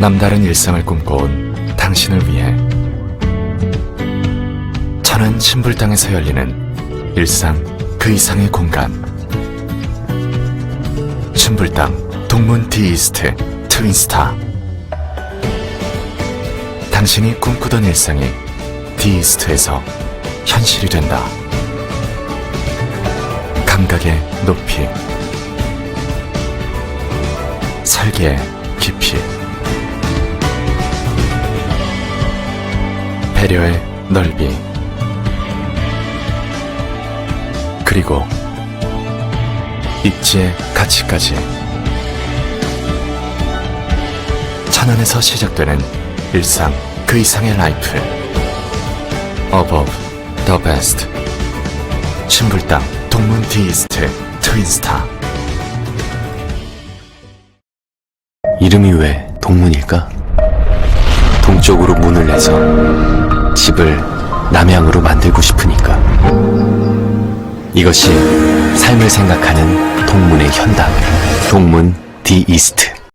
남다른 일상을 꿈꿔온 당신을 위해. 천안 신불당에서 열리는 일상 그 이상의 공간. 신불당 동문 디이스트 트윈스타. 당신이 꿈꾸던 일상이 디이스트에서 현실이 된다. 감각의 높이. 설계의 깊이 배려의 넓이. 그리고 입지의 가치까지. 천안에서 시작되는 일상 그 이상의 라이프. Above the best. 신불당 동문 디이스트 트윈스타 이름이 왜 동문일까? 동쪽으로 문을 내서 집을 남향으로 만들고 싶으니까. 이것이 삶을 생각하는 동문의 현답. 동문 디 이스트.